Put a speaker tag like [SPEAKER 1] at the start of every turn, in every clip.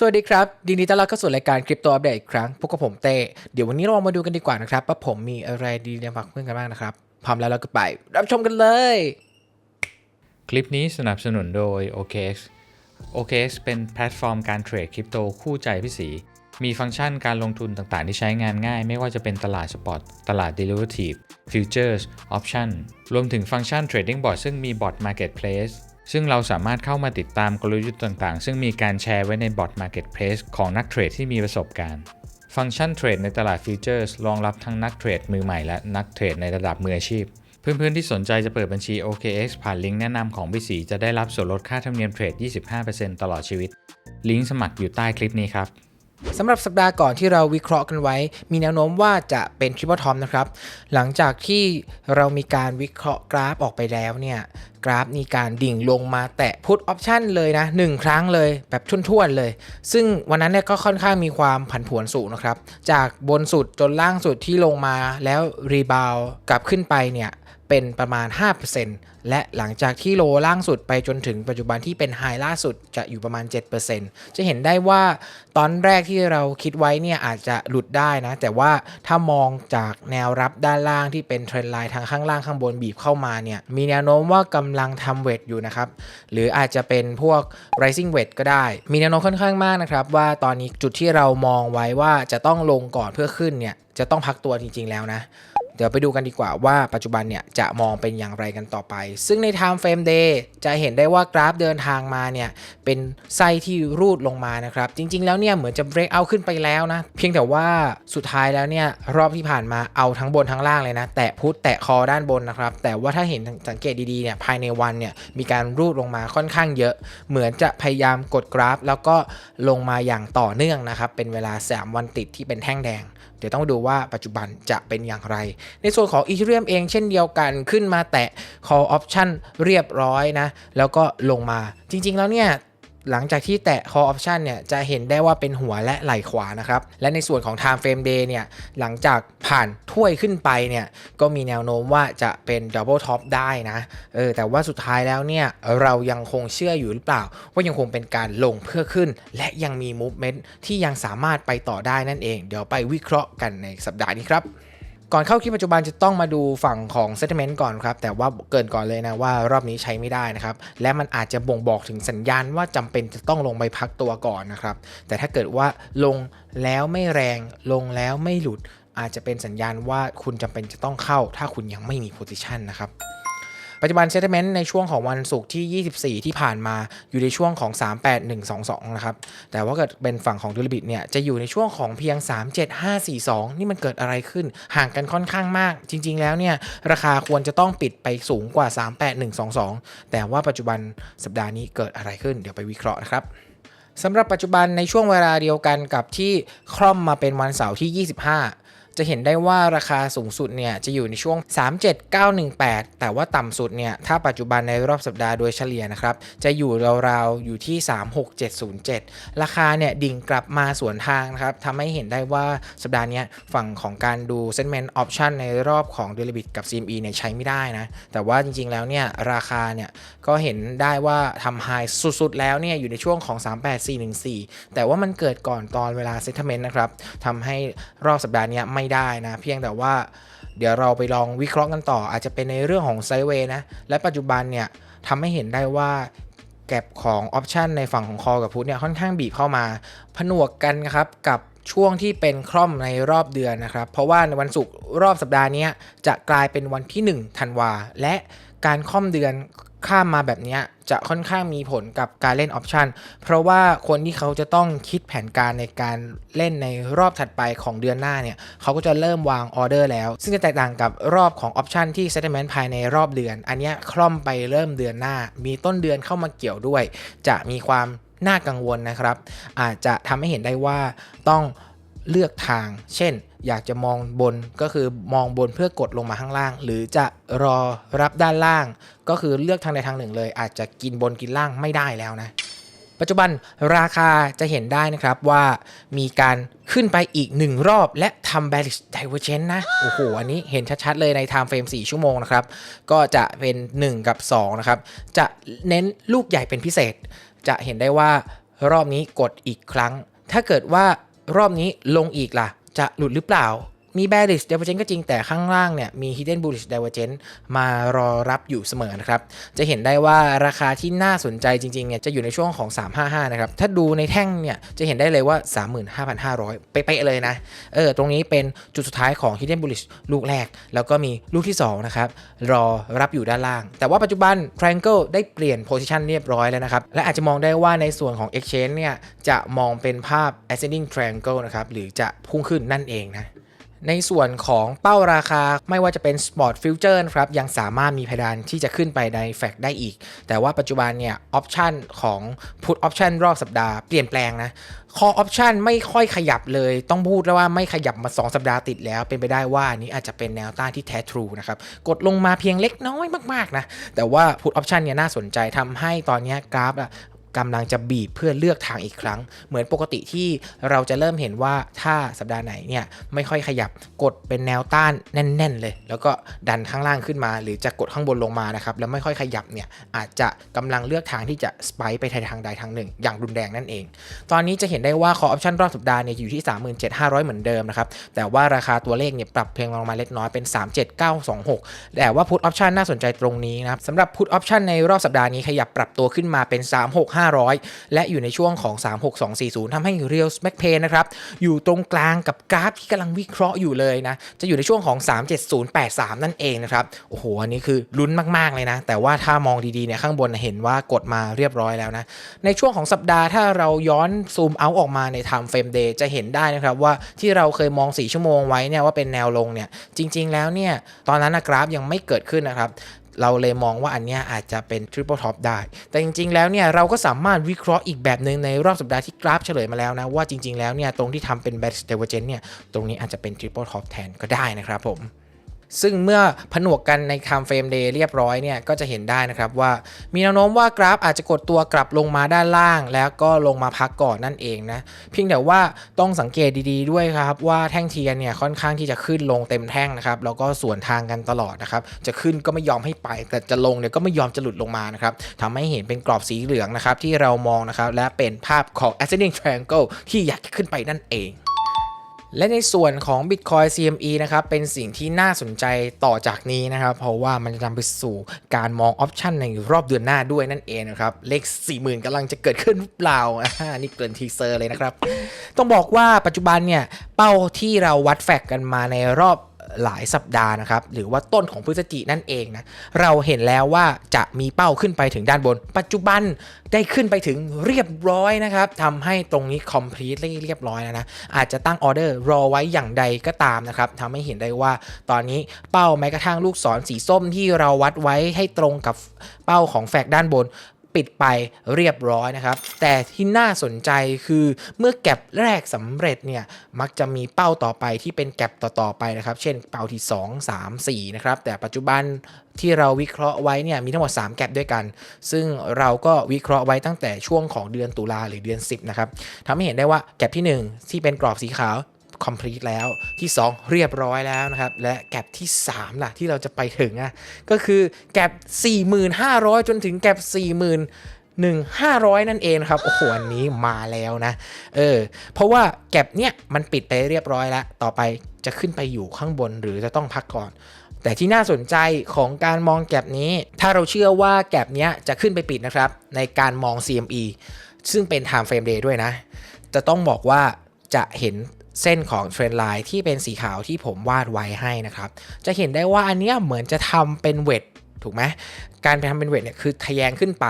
[SPEAKER 1] สวัสดีครับยินดีต้อนรับเข้าสู่รายการคริปโตอัปเดตอีกครั้งพวกกับผมเต้เดี๋ยววันนี้เรามาดูกันดีกว่านะครับว่าผมมีอะไรดีในฝากเพื่อนกันบ้างนะครับ พร้อมแล้วเราก็ไป รับชมกันเลย
[SPEAKER 2] คลิปนี้สนับสนุนโดย OKX OKX เป็นแพลตฟอร์มการเทรดคริปโตคู่ใจพี่สี มีฟังก์ชันการลงทุนต่างๆ ที่ใช้งานง่าย ไม่ว่าจะเป็นตลาดสปอตตลาด Derivative Futures Option รวมถึงฟังก์ชัน Trading Bot ซึ่งมีบอท Marketplace ซึ่งเราสามารถเข้ามาติดตามกลยุทธ์ต่างๆ ซึ่งมีการแชร์ไว้ในบอท Marketplace ของนักเทรดที่มีประสบการณ์ ฟังก์ชันเทรดในตลาดฟิวเจอร์สรองรับทั้งนักเทรดมือใหม่และนักเทรดในระดับมืออาชีพ เพื่อนๆที่สนใจจะเปิดบัญชี OKX ผ่านลิงก์แนะนำของพี่สีจะได้รับส่วนลดค่าธรรมเนียมเทรด 25%ตลอดชีวิต ลิงก์สมัครอยู่ใต้คลิปนี้ครับ
[SPEAKER 1] สำหรับสัปดาห์ก่อนที่เราวิเคราะห์กันไว้ มีแนวโน้มว่าจะเป็นทริปเปิลทอมนะครับ หลังจากที่เรามีการวิเคราะห์กราฟออกไปแล้วเนี่ยกราฟมีการดิ่งลงมาแตะพุทออปชันเลยนะหนึ่งครั้งเลยแบบทุ่นๆเลย ซึ่งวันนั้นเนี่ยก็ค่อนข้างมีความผันผวนสูงนะครับ จากบนสุดจนล่างสุดที่ลงมาแล้วรีบาวกลับขึ้นไปเนี่ย เป็นประมาณ 5%และหลังจากที่โลล่างสุดไปจนถึงปัจจุบันที่เป็นไฮล่าสุดจะอยู่ประมาณ 7%จะเห็นได้ว่าตอนแรกที่เราคิดไว้เนี่ยอาจจะหลุดได้นะ แต่ว่าถ้ามองจากแนวรับด้านล่างที่เป็นเทรนไลน์ทางข้างล่างข้างบนบีบเข้ามาเนี่ยมีแนวโน้มว่ากำลังทำเวทอยู่นะครับหรืออาจจะเป็นพวก rising weight ก็ได้ มีแนวโน้มค่อนข้างมากนะครับว่าตอนนี้จุดที่เรามองไว้ว่าจะต้องลงก่อนเพื่อขึ้นเนี่ยจะต้องพักตัวจริงๆแล้วนะ เดี๋ยวไปดูกันดีกว่าว่าปัจจุบันเนี่ยจะมองเป็นอย่างไรกันต่อไป ซึ่งใน Time Frame Day จะเห็นได้ว่ากราฟเดินทางมาเนี่ยเป็นไส้ที่รูดลงมานะครับ จริง ๆ แล้วเนี่ยเหมือนจะ break out ขึ้นไปแล้วนะ เพียงแต่ว่าสุดท้ายแล้วเนี่ยรอบที่ผ่านมาเอาทั้งบนทั้งล่างเลยนะ แตะพุทธแตะคอด้านบนนะครับ แต่ว่าถ้าเห็นสังเกตดีๆเนี่ยภายในวันเนี่ยมีการรูดลงมาค่อนข้างเยอะ เหมือนจะพยายามกดกราฟ แล้วก็ลงมาอย่างต่อเนื่องนะครับเป็นเวลา 3 วันติดที่เป็นแท่งแดง เดี๋ยวต้องดูว่าปัจจุบันจะเป็นอย่างไร ในส่วนของอีเทเรียมเองเช่นเดียวกันขึ้นมาแตะ call option เรียบร้อยนะ แล้วก็ลงมาจริงๆแล้วเนี่ย หลังจากที่แตะ call option เนี่ยจะเห็นได้ว่าเป็นหัวและไหล่ขวานะครับ และในส่วนของ time frame day เนี่ยหลังจากผ่านถ้วยขึ้นไปเนี่ยก็มีแนวโน้มว่าจะเป็น double top ได้นะเออแต่ว่าสุดท้ายแล้วเนี่ยเรายังคงเชื่ออยู่หรือเปล่า ว่ายังคงเป็นการลงเพื่อขึ้น และยังมี movement ที่ยังสามารถไปต่อได้นั่นเอง เดี๋ยวไปวิเคราะห์กันในสัปดาห์นี้ครับ ก่อนเข้าคลิปปัจจุบันจะต้องมาดูฝั่งของ Settlement ก่อนครับ แต่ว่าเกินก่อนเลยนะว่ารอบนี้ใช้ไม่ได้นะครับ และมันอาจจะบ่งบอกถึงสัญญาณว่าจำเป็นจะต้องลงไปพักตัวก่อนนะครับ แต่ถ้าเกิดว่าลงแล้วไม่แรงลงแล้วไม่หลุด อาจจะเป็นสัญญาณว่าคุณจำเป็นจะต้องเข้า ถ้าคุณยังไม่มี position นะครับ ปัจจุบัน Settlement ในช่วงของวันศุกร์ที่ 24 ที่ผ่านมาอยู่ในช่วงของ 38122 นะครับ แต่ว่าเกิดเป็นฝั่งของดูลิบิตเนี่ยจะอยู่ในช่วงของเพียง 37542 นี่มันเกิดอะไรขึ้น ห่างกันค่อนข้างมาก จริง ๆ แล้วเนี่ยราคาควรจะต้องปิดไปสูงกว่า 38122 แต่ว่าปัจจุบันสัปดาห์นี้เกิดอะไรขึ้น เดี๋ยวไปวิเคราะห์นะครับสำหรับปัจจุบันในช่วงเวลาเดียวกันกับที่คร่อมมาเป็นวันเสาร์ที่ 25 จะเห็นได้ว่าราคาสูงสุดเนี่ยจะอยู่ในช่วง 37918 แต่ว่าต่ำสุดเนี่ยถ้าปัจจุบันในรอบสัปดาห์โดยเฉลี่ยนะครับจะอยู่ราวๆอยู่ที่ 36707 ราคาเนี่ยดิ่งกลับมาสวนทางนะครับทำให้เห็นได้ว่าสัปดาห์นี้ฝั่งของการดู sentiment option ในรอบของ d e l i b i t กับ CME เนี่ยใช้ไม่ได้นะ แต่ว่าจริงๆแล้วเนี่ยราคาเนี่ยก็เห็นได้ว่าทำไฮสุดๆ แล้วเนี่ยอยู่ในช่วงของ 38414 แต่ว่ามันเกิดก่อนตอนเวลา settlement นะครับทำให้รอบสัปดาห์นี้ไม่ได้นะ เพียงแต่ว่าเดี๋ยวเราไปลองวิเคราะห์กันต่อ อาจจะเป็นในเรื่องของไซเวย์นะ และปัจจุบันเนี่ยทำให้เห็นได้ว่าแก็บของออปชันในฝั่งของคอกับพุทเนี่ยค่อนข้างบีบเข้ามา ผนวกกันครับกับช่วงที่เป็นคร่อมในรอบเดือนนะครับ เพราะว่าในวันศุกร์รอบสัปดาห์เนี้ยจะกลายเป็นวันที่1ธันวาและการค่อมเดือน ข้ามมาแบบนี้จะค่อนข้างมีผลกับการเล่นออปชันเพราะว่าคนที่เขาจะต้องคิดแผนการในการเล่นในรอบถัดไปของเดือนหน้าเนี่ยเขาก็จะเริ่มวางออเดอร์แล้ว ซึ่งจะแตกต่างกับรอบของออปชันที่ settlement ภายในรอบเดือน อันนี้คล่อมไปเริ่มเดือนหน้า มีต้นเดือนเข้ามาเกี่ยวด้วย จะมีความน่ากังวลนะครับ อาจจะทำให้เห็นได้ว่าต้องเลือกทาง เช่น อยากจะมองบนก็คือมองบนเพื่อกดลงมาข้างล่าง หรือจะรอรับด้านล่าง ก็คือเลือกทางใดทางหนึ่งเลย อาจจะกินบนกินล่างไม่ได้แล้วนะ ปัจจุบันราคาจะเห็นได้นะครับว่ามีการขึ้นไปอีก 1 รอบ และทำ bearish divergence นะ โอ้โห อันนี้เห็นชัดๆเลยใน time frame 4 ชั่วโมงนะครับ ก็จะเป็น 1 กับ 2 นะครับ จะเน้นลูกใหญ่เป็นพิเศษ จะเห็นได้ว่ารอบนี้กดอีกครั้ง ถ้าเกิดว่ารอบนี้ลงอีกล่ะ จะหลุดหรือเปล่า มี bearish divergence ก็จริงแต่ข้างล่างเนี่ยมี hidden bullish divergence มารอรับอยู่เสมอนะครับ จะเห็นได้ว่าราคาที่น่าสนใจจริงๆเนี่ยจะอยู่ในช่วงของ 355 นะครับ ถ้าดูในแท่งเนี่ยจะเห็นได้เลยว่า 35,500 เป๊ะๆเลยนะ เออ ตรงนี้เป็นจุดสุดท้ายของ hidden bullish ลูกแรก แล้วก็มีลูกที่ 2 นะครับ รอรับอยู่ด้านล่าง แต่ว่าปัจจุบัน triangle ได้เปลี่ยน position เรียบร้อยแล้วนะครับ และอาจจะมองได้ว่าในส่วนของ exchange เนี่ยจะมองเป็นภาพ ascending triangle นะครับ หรือจะพุ่งขึ้นนั่นเองนะ ในส่วนของเป้าราคาไม่ว่าจะเป็น Spot Future นะครับยังสามารถมีเพดานที่จะขึ้นไปในแฟกได้อีก แต่ว่าปัจจุบันเนี่ยออปชันของ Put Option รอบสัปดาห์เปลี่ยนแปลงนะ Call Option ไม่ค่อยขยับเลย ต้องพูดแล้วว่าไม่ขยับมา 2 สัปดาห์ติดแล้ว เป็นไปได้ว่าอันนี้อาจจะเป็นแนวต้านที่แท้ทรูนะครับ กดลงมาเพียงเล็กน้อยมากๆนะ แต่ว่า Put Option เนี่ยน่าสนใจทำให้ตอนนี้กราฟอะ กำลังจะบีบเพื่อเลือกทางอีกครั้ง เหมือนปกติที่เราจะเริ่มเห็นว่าถ้าสัปดาห์ไหนเนี่ยไม่ค่อยขยับกดเป็นแนวต้านแน่น ๆ เลย แล้วก็ดันข้างล่างขึ้นมา หรือจะกดข้างบนลงมานะครับแล้วไม่ค่อยขยับเนี่ยอาจจะกำลังเลือกทางที่จะสไปไปทางใดทางหนึ่ง อย่างรุนแรงนั่นเอง ตอนนี้จะเห็นได้ว่า call option รอบสัปดาห์เนี่ยอยู่ที่ 37,500 เหมือนเดิมนะครับแต่ว่าราคาตัวเลขเนี่ยปรับเพียงลงมาเล็กน้อยเป็น 37926 แต่ว่า put option น่าสนใจตรงนี้นะครับสำหรับ put option ในรอบสัปดาห์นี้ขยับปรับตัวขึ้นมาเป็น500 และอยู่ในช่วงของ 36240ทำให้ real mac pain นะครับ อยู่ตรงกลางกับกราฟที่กำลังวิเคราะห์อยู่เลยนะ จะอยู่ในช่วงของ 37083 นั่นเองนะครับ โอ้โห อันนี้คือลุ้นมาก ๆ เลยนะ แต่ว่าถ้ามองดีๆเนี่ยข้างบนเห็นว่ากดมาเรียบร้อยแล้วนะ ในช่วงของสัปดาห์ถ้าเราย้อนซูมเอาออกมาใน time frame day จะเห็นได้นะครับว่าที่เราเคยมอง 4 ชั่วโมงไว้เนี่ยว่าเป็นแนวลงเนี่ยจริง ๆ แล้วเนี่ยตอนนั้นนะกราฟยังไม่เกิดขึ้นนะครับ เราเลยมองว่าอันเนี้ยอาจจะเป็น triple top ได้ แต่จริง ๆ แล้วเนี่ยเราก็สามารถวิเคราะห์อีกแบบหนึ่งในรอบสัปดาห์ที่กราฟเฉลยมาแล้วนะ ว่าจริง ๆ แล้วเนี่ยตรงที่ทำเป็น bearish divergence เนี่ยตรงนี้อาจจะเป็น triple top แทนก็ได้นะครับผม ซึ่งเมื่อผนวกกันใน time frame day เรียบร้อยเนี่ยก็จะเห็นได้นะครับว่า มีแนวโน้มว่ากราฟอาจจะกดตัวกลับลงมาด้านล่าง แล้วก็ลงมาพักก่อนนั่นเองนะเพียงแต่ว่าต้องสังเกตดีๆด้วยครับว่าแท่งเทียนเนี่ยค่อนข้างที่จะขึ้นลงเต็มแท่งนะครับแล้วก็สวนทางกันตลอดนะครับจะขึ้นก็ไม่ยอมให้ไป แต่จะลงเนี่ยก็ไม่ยอมจะหลุดลงมานะครับทำให้เห็นเป็นกรอบสีเหลืองนะครับที่เรามองนะครับและเป็นภาพของ ascending triangle ที่อยากจะขึ้นไปนั่นเอง และในส่วนของ Bitcoin CME นะครับ เป็นสิ่งที่น่าสนใจต่อจากนี้นะครับ เพราะว่ามันจะนำไปสู่การมองออปชันในรอบเดือนหน้าด้วยนั่นเองนะครับ เลข 40,000กำลังจะเกิดขึ้นหรือเปล่าอ่านี่เกินทีเซอร์เลยนะครับ ต้องบอกว่าปัจจุบันเนี่ย เป้าที่เราวัดแฟกกันมาในรอบ หลายสัปดาห์นะครับ หรือว่าต้นของพฤศจินั่นเองนะ เราเห็นแล้วว่าจะมีเป้าขึ้นไปถึงด้านบน ปัจจุบันได้ขึ้นไปถึงเรียบร้อยนะครับทำให้ตรงนี้ completely เรียบร้อยแล้วนะ อาจจะตั้งออเดอร์รอไว้อย่างใดก็ตามนะครับทำให้เห็นได้ว่าตอนนี้เป้าแม้กระทั่งลูกศรสีส้มที่เราวัดไว้ให้ตรงกับเป้าของแฟกด้านบน ปิดไปเรียบร้อยนะครับ แต่ที่น่าสนใจคือเมื่อแก็บแรกสำเร็จเนี่ยมักจะมีเป้าต่อไปที่เป็นแก็บต่อๆไปนะครับ เช่นเป้าที่ 2 3 4 นะครับ แต่ปัจจุบันที่เราวิเคราะห์ไว้เนี่ยมีทั้งหมด 3 แก็บด้วยกัน ซึ่งเราก็วิเคราะห์ไว้ตั้งแต่ช่วงของเดือนตุลาหรือเดือน 10 นะครับทำให้เห็นได้ว่าแก็บที่ 1 ที่เป็นกรอบสีขาว complete แล้วที่ 2 เรียบร้อยแล้วนะครับ และแก็บที่ 3 ล่ะ ที่เราจะไปถึงอะก็คือแก็บ4,500 จนถึงแก็บ40,000 1,500 นั่นเองครับ โอ้โห อันนี้มาแล้วนะ เออ เพราะว่าแก็บเนี้ยมันปิดไปเรียบร้อยแล้ว ต่อไปจะขึ้นไปอยู่ข้างบนหรือจะต้องพักก่อนแต่ที่น่าสนใจของการมองแก็บนี้ ถ้าเราเชื่อว่าแก็บเนี้ยจะขึ้นไปปิดนะครับ ในการมอง CME ซึ่งเป็น time frame day ด้วยนะ จะต้องบอกว่าจะเห็น เส้นของเทรนไลน์ที่เป็นสีขาวที่ผมวาดไว้ให้นะครับ จะเห็นได้ว่าอันเนี้ยเหมือนจะทำเป็นเวท ถูกไหมการไปทำเป็นเวทเนี่ยคือทะแยงขึ้นไป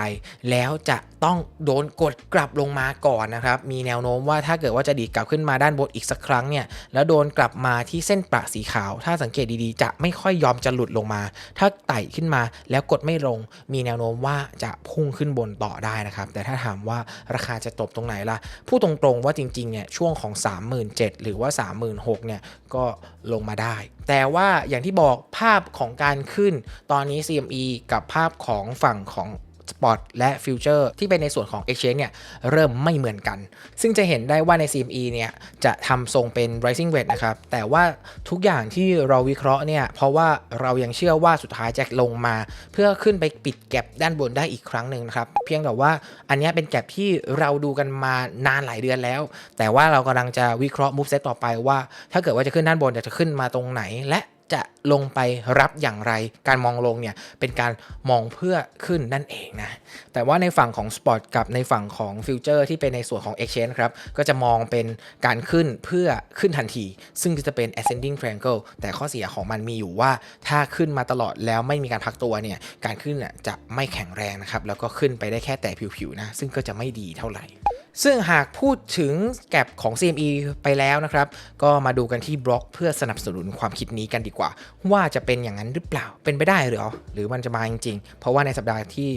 [SPEAKER 1] แล้วจะต้องโดนกดกลับลงมาก่อนนะครับ มีแนวโน้มว่าถ้าเกิดว่าจะดีดกลับขึ้นมาด้านบนอีกสักครั้งเนี่ย แล้วโดนกลับมาที่เส้นประสีขาว ถ้าสังเกตดีๆ จะไม่ค่อยยอมจะหลุดลงมา ถ้าไต่ขึ้นมาแล้วกดไม่ลง มีแนวโน้มว่าจะพุ่งขึ้นบนต่อได้นะครับ แต่ถ้าถามว่าราคาจะตบตรงไหนล่ะ พูดตรงๆว่าจริงๆเนี่ยช่วงของ 37,000หรือว่า 36,000เนี่ยก็ลงมาได้ แต่ว่าอย่างที่บอกภาพของการขึ้นตอนนี้ CME กับภาพของฝั่งของ สปอตและฟิวเจอร์ที่เป็นในส่วนของ Exchange เนี่ยเริ่มไม่เหมือนกัน ซึ่งจะเห็นได้ว่าใน CME เนี่ยจะทำทรงเป็น rising wedge นะครับ แต่ว่าทุกอย่างที่เราวิเคราะห์เนี่ยเพราะว่าเรายังเชื่อว่าสุดท้ายจะลงมา เพื่อขึ้นไปปิดแก็บด้านบนได้อีกครั้งหนึ่งนะครับ เพียงแต่ว่าอันนี้เป็นแก็บที่เราดูกันมานานหลายเดือนแล้ว แต่ว่าเรากำลังจะวิเคราะห์ move set ต่อไปว่า ถ้าเกิดว่าจะขึ้นด้านบนจะขึ้นมาตรงไหนและ จะลงไปรับอย่างไร การมองลงเนี่ยเป็นการมองเพื่อขึ้นนั่นเองนะ แต่ว่าในฝั่งของ Spot กับในฝั่งของ Future ที่เป็นในส่วนของ Exchange ครับ ก็จะมองเป็นการขึ้นเพื่อขึ้นทันที ซึ่งจะเป็น ascending triangle แต่ข้อเสียของมันมีอยู่ว่า ถ้าขึ้นมาตลอดแล้วไม่มีการพักตัวเนี่ย การขึ้นจะไม่แข็งแรงนะครับ แล้วก็ขึ้นไปได้แค่แต่ผิวๆนะ ซึ่งก็จะไม่ดีเท่าไหร่ ซึ่งหากพูดถึงแก็บของ CME ไปแล้วนะครับ ก็มาดูกันที่บล็อก เพื่อสนับสนุนความคิดนี้กันดีกว่า ว่าจะเป็นอย่างนั้นหรือเปล่าเป็นไปได้หรือหรือมันจะมาจริงๆ เพราะว่าในสัปดาห์ที่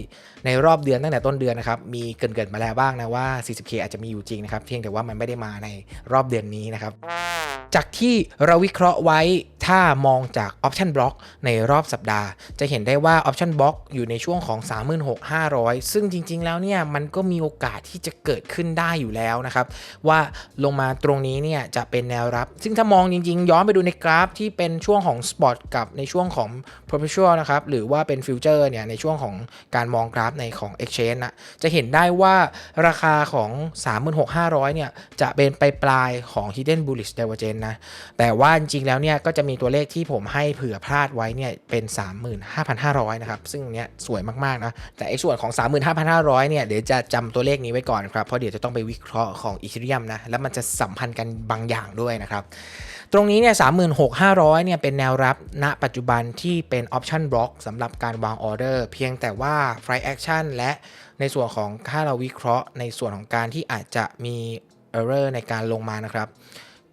[SPEAKER 1] ในรอบเดือนตั้งแต่ต้นเดือนนะครับ มีเกินๆมาแล้วบ้างนะว่า 40K อาจจะมีอยู่จริงนะครับเพียงแต่ว่ามันไม่ได้มาในรอบเดือนนี้นะครับจากที่เราวิเคราะห์ไว้ถ้ามองจาก Option Block ในรอบสัปดาห์ จะเห็นได้ว่า Option Block อยู่ในช่วงของ 36,500 ซึ่งจริง ๆ แล้วเนี่ยมันก็มีโอกาสที่จะเกิดขึ้นได้อยู่แล้วนะครับ ว่าลงมาตรงนี้เนี่ยจะเป็นแนวรับ ซึ่งถ้ามองจริงๆ ย้อนไปดูในกราฟที่เป็นช่วงของ Spot กับในช่วงของ Perpetual นะครับหรือว่าเป็น Future เนี่ยในช่วงของการมองกราฟในของ Exchange นะจะเห็นได้ว่าราคาของ 36,500 เนี่ยจะเป็นไปปลายของ Hidden Bullish Divergence นะแต่ว่าจริงๆแล้วเนี่ยก็จะมีตัวเลขที่ผมให้เผื่อพลาดไว้เนี่ยเป็น 35,500 นะครับ ซึ่งเนี้ยสวยมากๆนะแต่ไอ้ส่วนของ 35,500 เนี่ยเดี๋ยวจะจำตัวเลขนี้ไว้ก่อนครับเพราะเดี๋ยวจะต้องไปวิเคราะห์ของอีเทเรียมนะ แล้วมันจะสัมพันธ์กันบางอย่างด้วยนะครับ ตรงนี้เนี่ย36,500เนี่ยเป็นแนวรับณปัจจุบันที่เป็นออปชันบล็อกสำหรับการวางออเดอร์ เพียงแต่ว่า Price Action และในส่วนของค่าเราวิเคราะห์ ในส่วนของการที่อาจจะมี Error ในการลงมานะครับ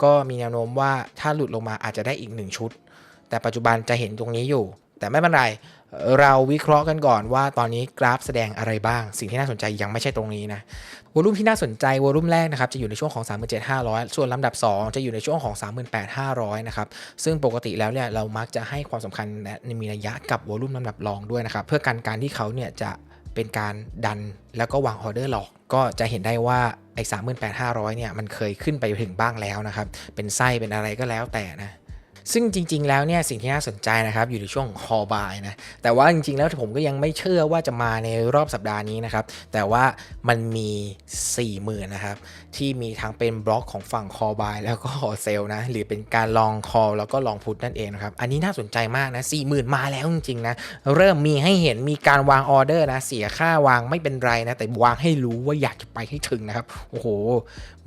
[SPEAKER 1] ก็มีแนวโน้มว่าถ้าหลุดลงมาอาจจะได้อีกหนึ่งชุด แต่ปัจจุบันจะเห็นตรงนี้อยู่ แต่ไม่เป็นไร เราวิเคราะห์กันก่อนว่าตอนนี้กราฟแสดงอะไรบ้าง สิ่งที่น่าสนใจยังไม่ใช่ตรงนี้นะวอลุ่มที่น่าสนใจวอลุ่มแรกนะครับจะอยู่ในช่วงของ 37,500 ส่วนลำดับ 2 จะอยู่ในช่วงของ 38,500 นะครับ ซึ่งปกติแล้วเนี่ยเรามักจะให้ความสำคัญและมีนัยะกับวอลุ่มลำดับรองด้วยนะครับ เพื่อการการที่เขาเนี่ยจะเป็นการดันแล้วก็วางออเดอร์หลอก ก็จะเห็นได้ว่าไอ้38,500 เนี่ยมันเคยขึ้นไปถึงบ้างแล้วนะครับ เป็นไส้เป็นอะไรก็แล้วแต่นะ ซึ่งจริง ๆ แล้วเนี่ยสิ่งที่น่าสนใจนะครับอยู่ในช่วงของ call buy นะแต่ว่าจริง ๆ แล้วผมก็ยังไม่เชื่อว่าจะมาในรอบสัปดาห์นี้นะครับแต่ว่ามันมี 40,000นะครับที่มีทั้งเป็นบล็อกของฝั่ง call buy แล้วก็ sell นะ หรือเป็นการลอง call แล้วก็ลอง put นั่นเองนะครับ อันนี้น่าสนใจมากนะ40,000มาแล้วจริงๆนะ เริ่มมีให้เห็นมีการวางออเดอร์นะ เสียค่าวางไม่เป็นไรนะ แต่วางให้รู้ว่าอยากจะไปให้ถึงนะครับ โอ้โห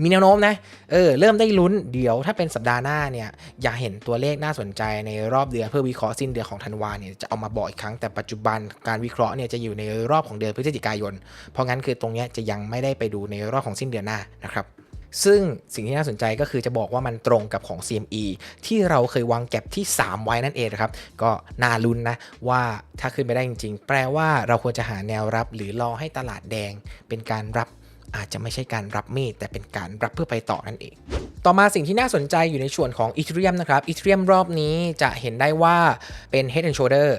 [SPEAKER 1] มีแนวโน้มนะ เออ เริ่มได้ลุ้นเดี๋ยวถ้าเป็นสัปดาห์หน้าเนี่ย อยากเห็นตัวเลขน่าสนใจในรอบเดือนเพื่อวิเคราะห์สิ้นเดือนของธันวาเนี่ยจะเอามาบอกอีกครั้งแต่ปัจจุบันการวิเคราะห์เนี่ยจะอยู่ในรอบของเดือนพฤศจิกายน เพราะงั้นคือตรงนี้จะยังไม่ได้ไปดูในรอบของสิ้นเดือนหน้านะครับซึ่งสิ่งที่น่าสนใจก็คือจะบอกว่ามันตรงกับของ CME ที่เราเคยวางแก็บที่ 3 ไว้นั่นเองครับ ก็น่าลุ้นนะว่าถ้าขึ้นไปได้จริง ๆ แปลว่าเราควรจะหาแนวรับ หรือรอให้ตลาดแดง เป็นการรับอาจจะไม่ใช่การรับมีดแต่เป็นการรับเพื่อไปต่อนั่นเอง ต่อมาสิ่งที่น่าสนใจอยู่ในส่วนของ Ethereum นะครับ Ethereum รอบนี้จะเห็นได้ว่าเป็น Head and Shoulder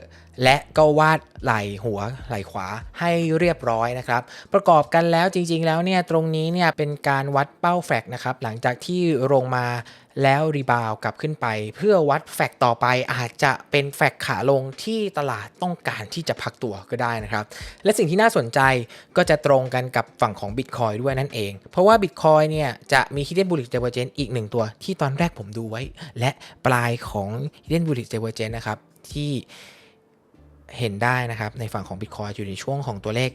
[SPEAKER 1] และก็วาดไหล่หัวไหล่ขวาให้เรียบร้อยนะครับ ประกอบกันแล้วจริง ๆ แล้วเนี่ยตรงนี้เนี่ยเป็นการวัดเป้าแฟกนะครับ หลังจากที่ลงมาแล้วรีบาวกลับขึ้นไป เพื่อวัดแฟกต่อไปอาจจะเป็นแฟกขาลงที่ตลาดต้องการที่จะพักตัวก็ได้นะครับ และสิ่งที่น่าสนใจก็จะตรงกันกับฝั่งของ Bitcoin ด้วยนั่นเอง เพราะว่า Bitcoin เนี่ยจะมี Hidden Bullish Divergence อีกหนึ่งตัวที่ตอนแรกผมดูไว้ และปลายของ Hidden Bullish Divergence นะครับที่ เห็นได้นะครับในฝั่งของ Bitcoin อยู่ในช่วงของตัวเลข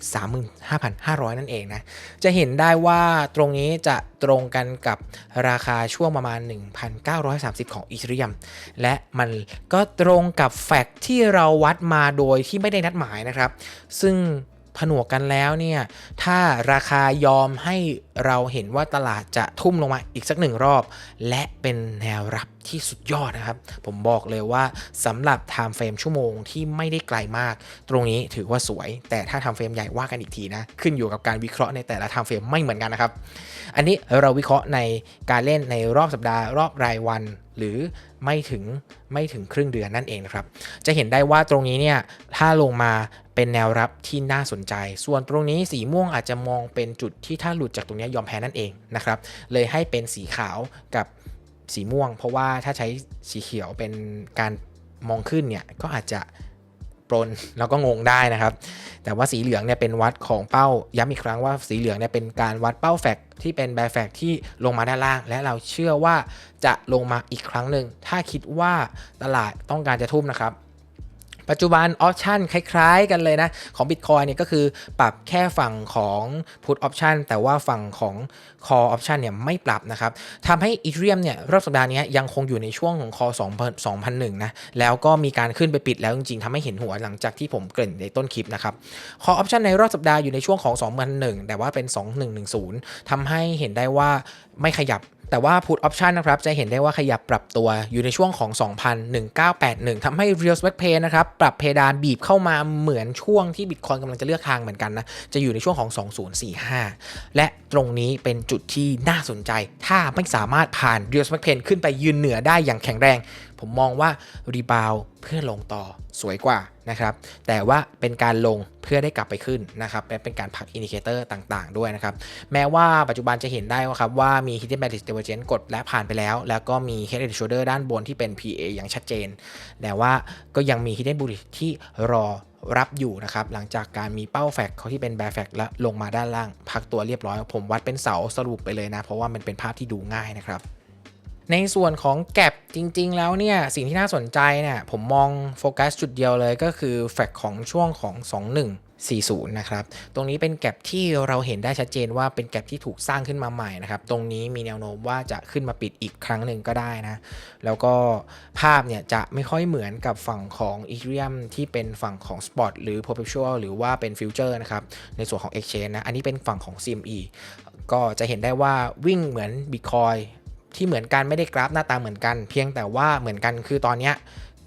[SPEAKER 1] 35,500 นั่นเองนะ จะเห็นได้ว่าตรงนี้จะตรงกันกับราคาช่วงประมาณ 1,930 ของอีเทเรียม และมันก็ตรงกับแฟกต์ที่เราวัดมาโดยที่ไม่ได้นัดหมายนะครับ ซึ่ง ผนวกกันแล้วเนี่ยถ้าราคายอมให้เราเห็นว่าตลาดจะทุ่มลงมาอีกสักหนึ่งรอบ และเป็นแนวรับที่สุดยอดนะครับ ผมบอกเลยว่าสำหรับ time frame ชั่วโมงที่ไม่ได้ไกลมาก ตรงนี้ถือว่าสวย แต่ถ้า time frame ใหญ่ว่ากันอีกทีนะ ขึ้นอยู่กับการวิเคราะห์ในแต่ละ time frame ไม่เหมือนกันนะครับ อันนี้เราวิเคราะห์ในการเล่นในรอบสัปดาห์รอบรายวัน หรือไม่ถึงไม่ถึงครึ่งเดือนนั่นเองนะครับ จะเห็นได้ว่าตรงนี้เนี่ยถ้าลงมา เป็นแนวรับที่น่าสนใจ ส่วนตรงนี้สีม่วงอาจจะมองเป็นจุดที่ถ้าหลุดจากตรงนี้ยอมแพ้นั่นเองนะครับ เลยให้เป็นสีขาวกับสีม่วง เพราะว่าถ้าใช้สีเขียวเป็นการมองขึ้นเนี่ยก็อาจจะปรนแล้วก็งงได้นะครับ แต่ว่าสีเหลืองเนี่ยเป็นวัดของเป้า ย้ำอีกครั้งว่าสีเหลืองเนี่ยเป็นการวัดเป้าแฟกที่เป็นแบแฟกที่ลงมาด้านล่าง และเราเชื่อว่าจะลงมาอีกครั้งหนึ่ง ถ้าคิดว่าตลาดต้องการจะทุ่มนะครับ ปัจจุบันออ t ชั่นคล้ายๆ กันเลยนะ ของ Bitcoin เนี่ยก็คือปรับแค่ฝั่งของ Put Option แต่ว่าฝั่งของ Call Option เนี่ยไม่ปรับนะครับทำให้ Ethereum เนี่ยรอบสัปดาห์นี้ยังคงอยู่ในช่วงของ Call 2 2001นะแล้วก็มีการขึ้นไปปิดแล้วจริงๆทำให้เห็นหัวหลังจากที่ผมเกริ่นในต้นคลิปนะครับ Call Option ในรอบสัปดาห์อยู่ในช่วงของ 2001 แต่ว่าเป็น 2110ทำให้เห็นได้ว่าไม่ขยับ แต่ว่า Put Option นะครับ จะเห็นได้ว่าขยับปรับตัวอยู่ในช่วงของ 2,1981 ทำให้ Real Sweat Pay นะครับ ปรับเพดานบีบเข้ามาเหมือนช่วงที่ Bitcoin กำลังจะเลือกทางเหมือนกันนะ จะอยู่ในช่วงของ 2045 และตรงนี้เป็นจุดที่น่าสนใจ ถ้าไม่สามารถผ่าน Real Sweat Pay ขึ้นไปยืนเหนือได้อย่างแข็งแรง ผมมองว่ารีบาวเพื่อลงต่อสวยกว่านะครับ แต่ว่าเป็นการลงเพื่อได้กลับไปขึ้นนะครับและเป็นการผักอินดิเคเตอร์ต่างๆ ด้วยนะครับ แม้ว่าปัจจุบันจะเห็นได้ว่าครับว่ามี Hidden Bandit Divergence กดและผ่านไปแล้ว แล้วก็มี Head and Shoulder ด้านบนที่เป็น PA อย่างชัดเจน แต่ว่าก็ยังมี Hidden Bullet ที่รอรับอยู่นะครับ หลังจากการมีเป้าแฟกเขาที่เป็นแบร์แฟกและลงมาด้านล่าง พักตัวเรียบร้อย ผมวัดเป็นเสาสรุปไปเลยนะ เพราะว่ามันเป็นภาพที่ดูง่ายนะครับ ในส่วนของแก็บจริง ๆ แล้วเนี่ย สิ่งที่น่าสนใจเนี่ยผมมองโฟกัสจุดเดียวเลยก็คือแฟกของช่วงของ 2140 นะครับ ตรงนี้เป็นแก็บที่เราเห็นได้ชัดเจนว่าเป็นแก็บที่ถูกสร้างขึ้นมาใหม่นะครับ ตรงนี้มีแนวโน้มว่าจะขึ้นมาปิดอีกครั้งหนึ่งก็ได้นะ แล้วก็ภาพเนี่ยจะไม่ค่อยเหมือนกับฝั่งของ Ethereum ที่เป็นฝั่งของ Spot หรือ Perpetual หรือว่าเป็น Future นะครับ ในส่วนของ Exchange นะ อันนี้เป็นฝั่งของ CME ก็จะเห็นได้ว่าวิ่งเหมือน Bitcoin ที่เหมือนกันไม่ได้กราฟหน้าตาเหมือนกัน เพียงแต่ว่าเหมือนกันคือตอนนี้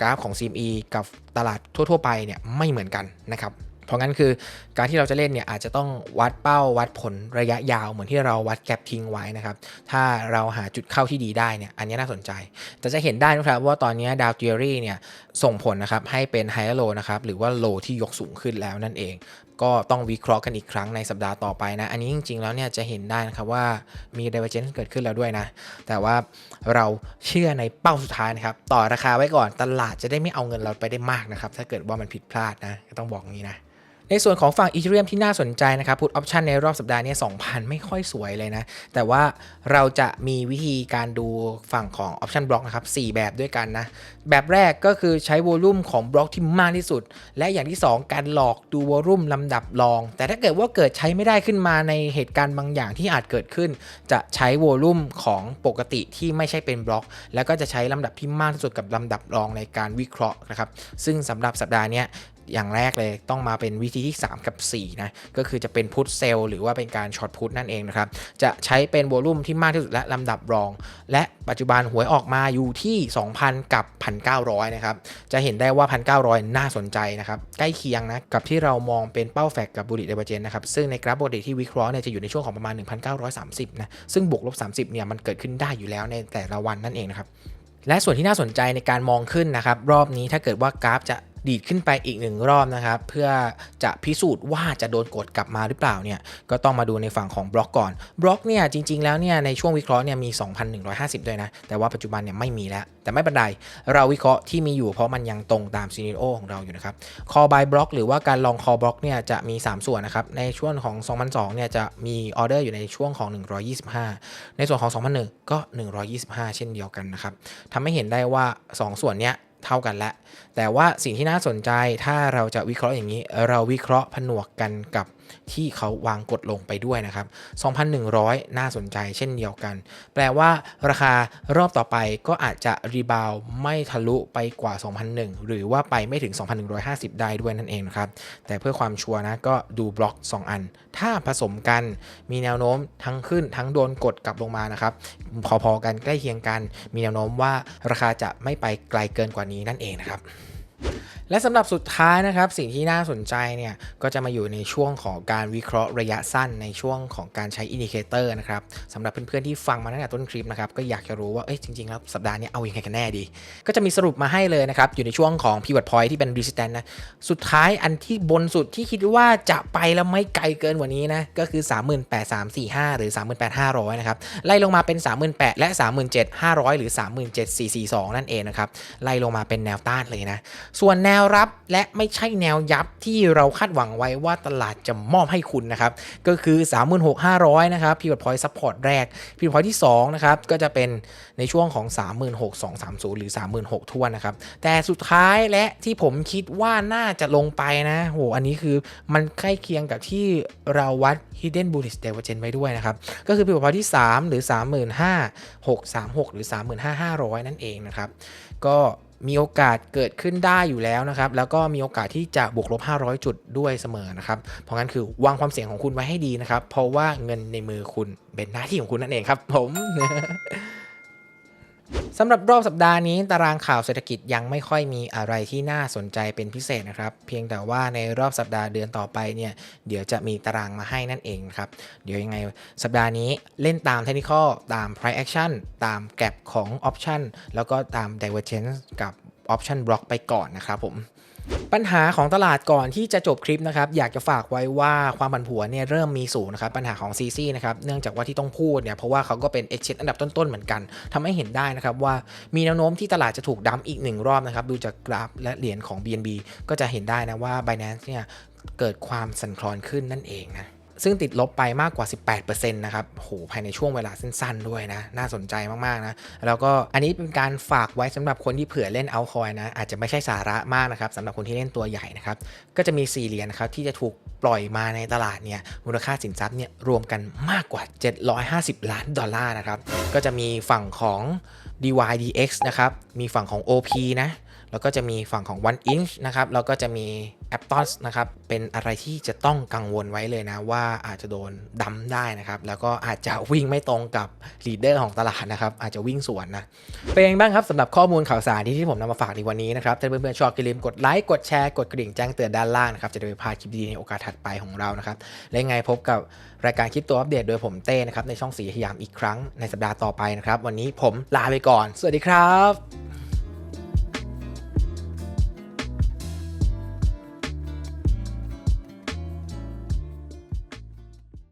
[SPEAKER 1] กราฟของ CME กับตลาดทั่ว ๆ ไปเนี่ยไม่เหมือนกันนะครับเพราะงั้นคือการที่เราจะเล่นเนี่ยอาจจะต้องวัดเป้าวัดผลระยะยาวเหมือนที่เราวัดแกลบทิ้งไว้นะครับ ถ้าเราหาจุดเข้าที่ดีได้เนี่ยอันนี้น่าสนใจ แต่จะเห็นได้นะครับว่าตอนนี้ดาวเทอรี่เนี่ยส่งผลนะครับให้เป็นไฮโลนะครับหรือว่าโลที่ยกสูงขึ้นแล้วนั่นเอง ก็ต้องวิเคราะห์กันอีกครั้งในสัปดาห์ต่อไปนะ อันนี้จริง ๆ แล้วเนี่ยจะเห็นได้นะครับว่ามี divergence เกิดขึ้นแล้วด้วยนะ แต่ว่าเราเชื่อในเป้าสุดท้ายนะครับ ต่อราคาไว้ก่อนตลาดจะได้ไม่เอาเงินเราไปได้มากนะครับ ถ้าเกิดว่ามันผิดพลาดนะ ก็ต้องบอกงี้นะ ในส่วนของฝั่ง Ethereum ที่น่าสนใจนะครับ Put Option ในรอบสัปดาห์นี้2,000 ไม่ค่อยสวยเลยนะ แต่ว่าเราจะมีวิธีการดูฝั่งของ Option Block นะครับ4แบบด้วยกันนะ แบบแรกก็คือใช้ Volume ของบล็อกที่มากที่สุด และอย่างที่ 2 การหลอกดู Volume ลำดับรอง แต่ถ้าเกิดว่าเกิดใช้ไม่ได้ขึ้นมาในเหตุการณ์บางอย่างที่อาจเกิดขึ้น จะใช้ Volume ของปกติที่ไม่ใช่เป็นบล็อก แล้วก็จะใช้ลำดับที่มากที่สุดกับลำดับรองในการวิเคราะห์นะครับซึ่งสำหรับสัปดาห์นี้ อย่างแรกเลยต้องมาเป็นวิธีที่ 3 กับ 4 นะ ก็คือจะเป็นพุทเซลหรือว่าเป็นการช็อตพุทนั่นเองนะครับ จะใช้เป็นโวลุ่มที่มากที่สุดและลำดับรอง และปัจจุบันหวยออกมาอยู่ที่ 2,000 กับ 1,900 นะครับ จะเห็นได้ว่า 1,900 น่าสนใจนะครับ ใกล้เคียงนะ กับที่เรามองเป็นเป้าแฟกกับบุริเดเวเจนนะครับ ซึ่งในกราฟบุริที่วิเคราะห์เนี่ยจะอยู่ในช่วงของประมาณ 1,930 นะ ซึ่งบวกลบ 30 เนี่ยมันเกิดขึ้นได้อยู่แล้วในแต่ละวันนั่นเองนะครับและส่วนที่น่าสนใจในการมองขึ้นนะครับ รอบนี้ถ้าเกิดว่ากราฟจะ ดีดขึ้นไปอีกหนึ่งรอบนะครับ เพื่อจะพิสูจน์ว่าจะโดนกดกลับมาหรือเปล่าเนี่ยก็ต้องมาดูในฝั่งของบล็อกก่อนบล็อกเนี่ยจริง ๆ แล้วเนี่ยในช่วงวิเคราะห์เนี่ยมี 2,150 ด้วยนะ แต่ว่าปัจจุบันเนี่ยไม่มีแล้ว แต่ไม่เป็นไร เราวิเคราะห์ที่มีอยู่เพราะมันยังตรงตามซีนิโอของเราอยู่นะครับ call by block หรือว่าการลอง call block เนี่ยจะมี 3 ส่วนนะครับในช่วงของ 2002เนี่ยจะมีออเดอร์อยู่ในช่วงของ 125 ในส่วนของ 2001 ก็ 125 เช่นเดียวกันนะครับทำให้เห็นได้ว่า 2 ส่วนเนี้ย เท่ากันแล้วแต่ว่าสิ่งที่น่าสนใจถ้าเราจะวิเคราะห์อย่างนี้ เราวิเคราะห์ผนวกกันกับ ที่เขาวางกดลงไปด้วยนะครับ 2,100 น่าสนใจเช่นเดียวกัน แปลว่าราคารอบต่อไปก็อาจจะรีบาวไม่ทะลุไปกว่า 2,001 หรือว่าไปไม่ถึง 2,150 ได้ด้วยนั่นเองนะครับ แต่เพื่อความชัวร์นะก็ดูบล็อก 2 อัน ถ้าผสมกันมีแนวโน้มทั้งขึ้นทั้งโดนกดกลับลงมานะครับ พอๆกันใกล้เคียงกัน มีแนวโน้มว่าราคาจะไม่ไปไกลเกินกว่านี้นั่นเองนะครับ และสำหรับสุดท้ายนะครับสิ่งที่น่าสนใจเนี่ยก็จะมาอยู่ในช่วงของการวิเคราะห์ระยะสั้นในช่วงของการใช้อินดิเคเตอร์นะครับสำหรับเพื่อนๆที่ฟังมาตั้งแต่ต้นคลิปนะครับก็อยากจะรู้ว่าเอ้ยจริงๆแล้วสัปดาห์นี้เอาอยัางไงกันแน่ดี ก็จะมีสรุปมาให้เลยนะครับอยู่ในช่วงของ pivot point ที่เป็น resistance นะสุดท้ายอันที่บนสุดที่คิดว่าจะไปแล้วไม่ไกลเกินกว่านี้นะก็คือ 38,345 หรือ 38,500 นะครับไล่ลงมาเป็น 38,000 และ 37,500 หรือ 37,442 นั่นเองนะครับไล่ลงมาเป็นแนวต้านเลยนะส่วนแนววรับและไม่ใช่แนวยับที่เราคาดหวังไว้ว่าตลาดจะมอบให้คุณนะครับ ก็คือ 36,500 นะครับ pivot point support แรก pivot point ที่ 2 นะครับ ก็จะเป็นในช่วงของ 36,230 หรือ 36,000ทวนนะครับ แต่สุดท้ายและที่ผมคิดว่าน่าจะลงไปนะโหอันนี้คือมันใกล้เคียงกับที่เราวัด hidden bullish divergence ไว้ด้วยนะครับ ก็คือ pivot point ที่ 3 หรือ 35,636 หรือ 35,500 นั่นเองนะครับ ก็ มีโอกาสเกิดขึ้นได้อยู่แล้วนะครับ แล้วก็มีโอกาสที่จะบวกลบ 500 จุดด้วยเสมอนะครับ เพราะงั้นคือวางความเสี่ยงของคุณไว้ให้ดีนะครับ เพราะว่าเงินในมือคุณเป็นหน้าที่ของคุณนั่นเองครับ ผม สำหรับรอบสัปดาห์นี้ตารางข่าวเศรษฐกิจยังไม่ค่อยมีอะไรที่น่าสนใจเป็นพิเศษนะครับ เพียงแต่ว่าในรอบสัปดาห์เดือนต่อไปเนี่ยเดี๋ยวจะมีตารางมาให้นั่นเองครับ เดี๋ยวยังไงสัปดาห์นี้เล่นตามเทคนิคตาม price action ตาม gap ของ option แล้วก็ตาม divergence กับ option block ไปก่อนนะครับผมปัญหาของตลาดก่อนที่จะจบคลิปนะครับอยากจะฝากไว้ว่าความผันผวนเนี่ยเริ่มมีสูงนะครับปัญหาของ CC นะครับเนื่องจากว่าที่ต้องพูดเนี่ยเพราะว่าเขาก็เป็น exchange อันดับต้นๆเหมือนกันทำให้เห็นได้นะครับว่ามีแนวโน้มที่ตลาดจะถูกดัมอีกหนึ่งรอบนะครับดูจากกราฟและเหรียญของ BNB ก็จะเห็นได้นะว่า Binance เนี่ยเกิดความสั่นคลอนขึ้นนั่นเองนะ ซึ่งติดลบไปมากกว่า 18%นะครับโหภายในช่วงเวลาสั้นๆ ด้วยนะ น่าสนใจมากๆนะ แล้วก็อันนี้เป็นการฝากไว้สำหรับคนที่เผื่อเล่นเอาคอยนะ อาจจะไม่ใช่สาระมากนะครับสำหรับคนที่เล่นตัวใหญ่นะครับ ก็จะมี4เหรียญนะครับที่จะถูกปล่อยมาในตลาดเนี่ย มูลค่าสินทรัพย์เนี่ยรวมกันมากกว่า 750 ล้านดอลลาร์นะครับ ก็จะมีฝั่งของ DYDX นะครับ มีฝั่งของ OP นะ แล้วก็จะมีฝั่งของ One Inch นะครับ แล้วก็จะมี Aptos นะครับ เป็นอะไรที่จะต้องกังวลไว้เลยนะ ว่าอาจจะโดนดัมได้นะครับ แล้วก็อาจจะวิ่งไม่ตรงกับลีดเดอร์ของตลาดนะครับ อาจจะวิ่งสวนนะ เป็นยังไงบ้างครับสำหรับข้อมูลข่าวสารที่ที่ผมนำมาฝากในวันนี้นะครับ ถ้าเพื่อนๆชอบอย่าลืมกดไลค์ กดแชร์ กดกระดิ่งแจ้งเตือนด้านล่างนะครับ จะได้ไม่พลาดคลิปดีๆในโอกาสถัดไปของเรานะครับ และไงพบกับรายการคลิปตัวอัปเดตโดยผมเต้นะครับในช่องสีสยามอีกครั้งในสัปดาห์ต่อไปนะครับ วันนี้ผมลาไปก่อน สวัสดีครับ